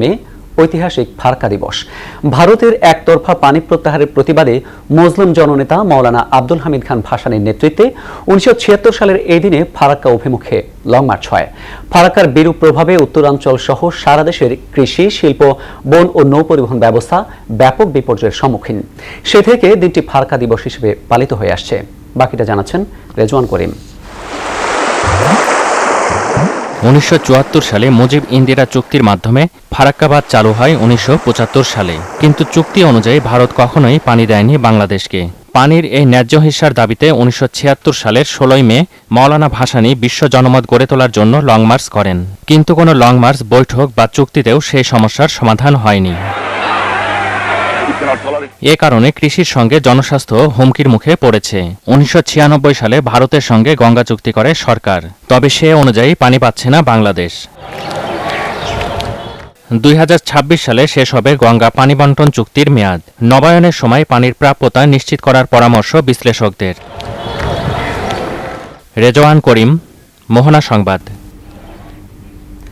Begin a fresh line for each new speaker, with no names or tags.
মে ঐতিহাসিক ফারকা দিবস। ভারতের একতরফা পানি প্রত্যাহারের প্রতিবাদে মুসলিম জননেতা মাওলানা আব্দুল হামিদ খান ভাসানীর নেতৃত্বে উনিশশো সালের এই দিনে ফারাক্কা অভিমুখে লং মার্চ হয়। ফারাক্কার বিরূপ প্রভাবে উত্তরাঞ্চল সহ সারা দেশের কৃষি, শিল্প, বন ও নৌ পরিবহন ব্যবস্থা ব্যাপক বিপর্যয়ের সম্মুখীন। সে থেকে দিনটি ফারাক্কা দিবস হিসেবে পালিত হয়ে আসছে। বাকিটা জানাচ্ছেন রেজওয়ান করিম।
উনিশশো চুয়াত্তর সালে মুজিব ইন্দিরা চুক্তির মাধ্যমে ফারাক্কাবাদ চালু হয় উনিশশো পঁচাত্তর সালে। কিন্তু চুক্তি অনুযায়ী ভারত কখনোই পানি দেয়নি বাংলাদেশকে। পানির এই ন্যায্য হিসার দাবিতে উনিশশো ছিয়াত্তর সালের ষোলোই মে মৌলানা ভাসানি বিশ্ব জনমত গড়ে তোলার জন্য লং মার্চ করেন। কিন্তু কোনো লং মার্চ, বৈঠক বা চুক্তিতেও সেই সমস্যার সমাধান হয়নি। এ কারণে কৃষির সঙ্গে জনস্বাস্থ্য হুমকির মুখে পড়েছে। উনিশশো ছিয়ানব্বই সালে ভারতের সঙ্গে গঙ্গা চুক্তি করে সরকার। তবে সে অনুযায়ী পানি পাচ্ছে না বাংলাদেশ। দুই হাজার ছাব্বিশ সালে শেষ হবে গঙ্গা পানি বন্টন চুক্তির মেয়াদ। নবায়নের সময় পানির প্রাপ্যতা নিশ্চিত করার পরামর্শ বিশ্লেষকদের। রেজওয়ান করিম, মোহনা সংবাদ।